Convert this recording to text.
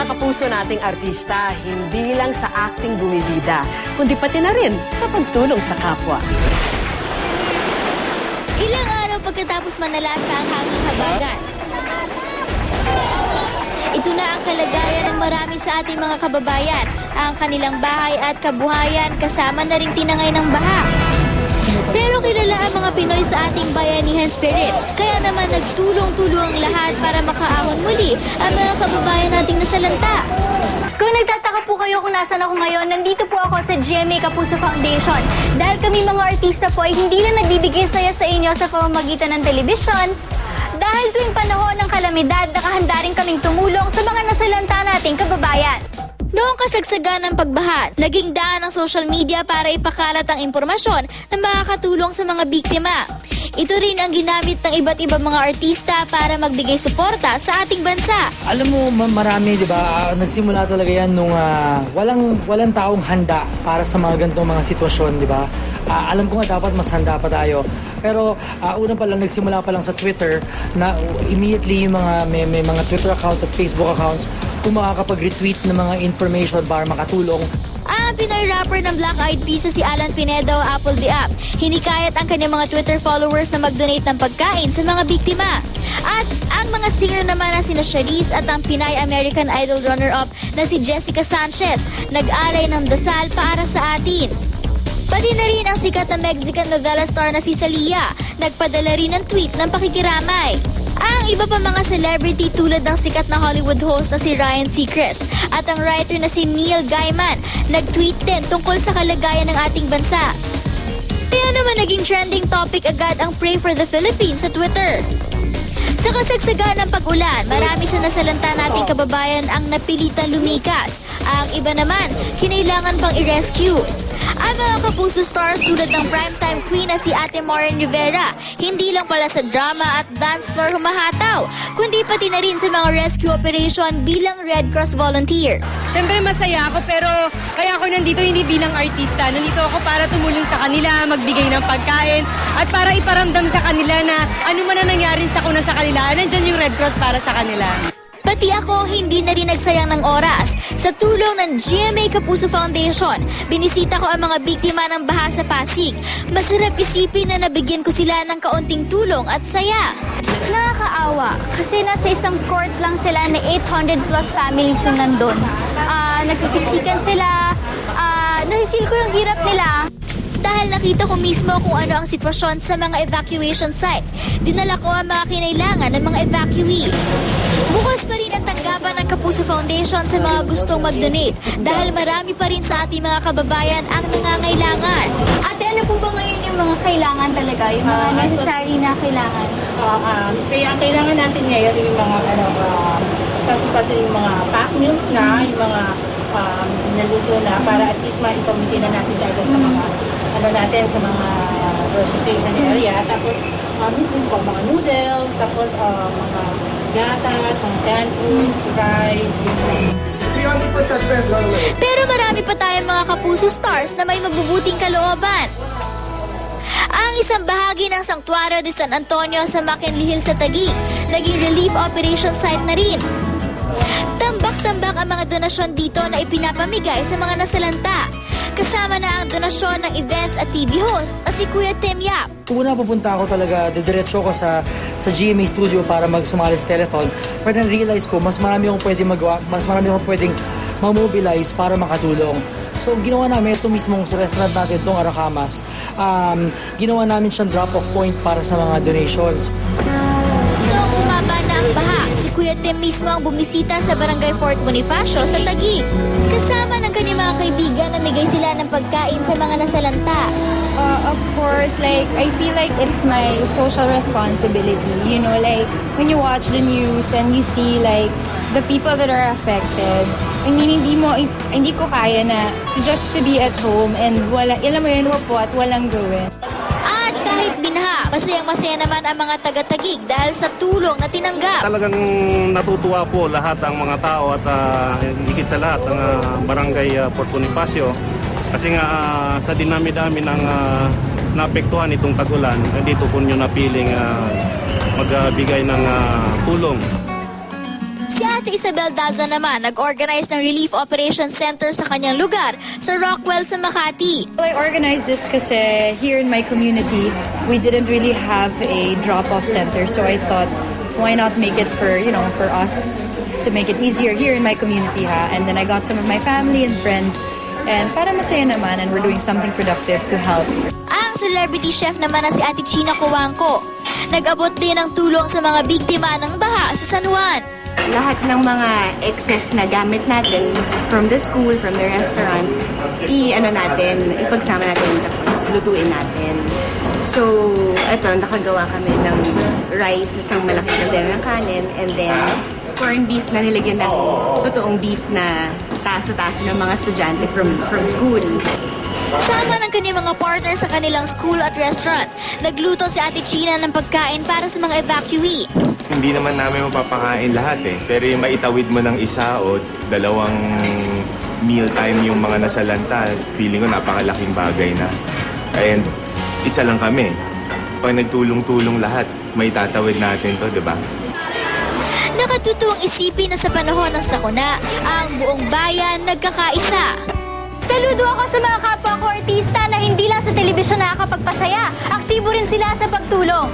mga kapuso nating artista, hindi lang sa acting bumibida, kundi pati na rin sa pagtulong sa kapwa. Ilang araw pagkatapos manalasa ang hanging habagat. Ito na ang kalagayan ng marami sa ating mga kababayan. Ang kanilang bahay at kabuhayan kasama na rin tinangay ng baha. Pero kilala ang mga Pinoy sa ating bayanihan spirit. Kaya naman nagtulong-tulong lahat para makaahon muli ang mga kababayan nating nasalanta. Kung nagtataka po kayo kung nasan ako ngayon, nandito po ako sa GMA Kapuso Foundation. Dahil kami mga artista po ay hindi lang nagbibigay saya sa inyo sa pamamagitan ng telebisyon, dahil tuwing panahon ng kalamidad, nakahanda rin kaming tumulong sa mga nasalanta nating kababayan. Noong kasagsagan ng pagbaha, naging daan ng social media para ipakalat ang impormasyon na makakatulong sa mga biktima. Ito rin ang ginamit ng iba't ibang mga artista para magbigay suporta sa ating bansa. Alam mo, ma- marami, di ba? ah, nagsimula talaga yan nung ah, walang, walang taong handa para sa mga ganitong mga sitwasyon, di ba? Ah, alam ko nga dapat mas handa pa tayo. Pero uh, unang pa lang, nagsimula pa lang sa Twitter na immediately yung mga, may, may mga Twitter accounts at Facebook accounts kung makakapag-retweet ng mga information para makatulong Ang Pinoy rapper ng Black Eyed Peas si Alan Pinedo Apple the App, hinikayat ang kanyang mga Twitter followers na mag-donate ng pagkain sa mga biktima. At ang mga singer naman na sina Charisse at ang Pinay American Idol runner-up na si Jessica Sanchez, nag-alay ng dasal para sa atin. Pati na rin ang sikat na Mexican novela star na si Thalia, nagpadala rin ng tweet ng pakikiramay. Ang iba pa mga celebrity tulad ng sikat na Hollywood host na si Ryan Seacrest at ang writer na si Neil Gaiman, nag-tweet din tungkol sa kalagayan ng ating bansa. Kaya naman naging trending topic agad ang Pray for the Philippines sa Twitter. Sa kasagsagan ng pag-ulan, marami sa nasalanta nating kababayan ang napilitang lumikas. Ang iba naman, kinailangan pang i-rescue. Ang mga kapuso stars tulad ng primetime queen na si Ate Maureen Rivera, hindi lang pala sa drama at dance floor humahataw, kundi pati na rin sa mga rescue operation bilang Red Cross volunteer. Siyempre masaya ako pero kaya ako nandito hindi bilang artista. Nandito ako para tumulong sa kanila, magbigay ng pagkain at para iparamdam sa kanila na ano man ang nangyari sa kuna sa kanila, nandyan yung Red Cross para sa kanila. Pati ako hindi na rin nagsayang ng oras. Sa tulong ng GMA Kapuso Foundation, binisita ko ang mga biktima ng baha sa Pasig. Masarap isipin na nabigyan ko sila ng kaunting tulong at saya. Nakakaawa kasi nasa isang court lang sila na 800 plus families yung nandun. Ah, nagkisiksikan sila, ah, nafe-feel ko yung hirap nila. Dahil nakita ko mismo kung ano ang sitwasyon sa mga evacuation site, dinala ko ang mga kinailangan ng mga evacuee. Bukas pa rin ang tanggapan ng Kapuso Foundation sa mga gustong mag-donate dahil marami pa rin sa ating mga kababayan ang nangangailangan. Ate, ano po ba ngayon yung mga kailangan talaga? Yung mga necessary na kailangan? Uh, um, kaya ang kailangan natin ngayon yung mga ano, um, especially yung mga pack meals na, yung mga um, naluto na para at least maipamiti na natin talaga sa mga ano natin sa mga reputation area. Tapos um, yung po, mga noodles, tapos uh, mga gatas, mga canned foods, rice, yun. Pero marami pa tayong mga kapuso stars na may mabubuting kalooban. Ang isang bahagi ng Sanctuario de San Antonio sa McKinley Hill sa Taguig, naging relief operation site na rin. Tambak-tambak ang mga donasyon dito na ipinapamigay sa mga nasalanta. Kasama na ang donasyon ng events at TV host na si Kuya Tim Yap. Una pupunta ako talaga, didiretso ko sa sa GMA studio para magsumali sa telethon. Pero then realize ko, mas marami akong pwedeng magawa, mas marami akong pwedeng mamobilize para makatulong. So, ginawa namin ito mismong restaurant natin, itong Arakamas. Um, ginawa namin siyang drop-off point para sa mga donations. Tim mismo ang bumisita sa Barangay Fort Bonifacio sa Taguig. Kasama ng kanyang mga kaibigan na migay sila ng pagkain sa mga nasalanta. uh, of course, like I feel like it's my social responsibility. You know, like when you watch the news and you see like the people that are affected. I mean, hindi mo, hindi ko kaya na just to be at home and wala, alam mo yun, wapo at walang gawin. Masayang-masaya naman ang mga taga-tagig dahil sa tulong na tinanggap. Talagang natutuwa po lahat ang mga tao at uh, higit sa lahat ang ah, barangay uh, Port Bonifacio. Kasi nga ah, sa dinami-dami ng uh, naapektuhan itong tagulan, dito po nyo napiling ah, magbigay ng ah, tulong. Si Ate Isabel Daza naman, nag-organize ng Relief Operations Center sa kanyang lugar sa Rockwell sa Makati. Well, I organized this kasi here in my community, we didn't really have a drop-off center. So I thought, why not make it for, you know, for us to make it easier here in my community, ha? And then I got some of my family and friends. And para masaya naman, and we're doing something productive to help. Ang celebrity chef naman na si Ate China Kuwangko, nag-abot din ng tulong sa mga biktima ng baha sa San Juan. Lahat ng mga excess na gamit natin from the school, from the restaurant, i-ano natin, ipagsama natin tapos lutuin natin. So, eto, nakagawa kami ng rice, isang malaki na ng kanin, and then corned beef na nilagyan ng totoong beef na taso-taso ng mga estudyante from, from school. Kasama ng kanyang mga partner sa kanilang school at restaurant, nagluto si Ate China ng pagkain para sa mga evacuee. Hindi naman namin mapapakain lahat eh. Pero yung maitawid mo ng isa o dalawang meal time yung mga nasalanta, feeling ko napakalaking bagay na. And isa lang kami. Pag nagtulong-tulong lahat, may tatawid natin to, di ba? Nakatutuwang isipin na sa panahon ng sakuna, ang buong bayan nagkakaisa. Saludo ako sa mga kapwa ko artista na hindi lang sa telebisyon nakakapagpasaya. Aktibo rin sila sa pagtulong.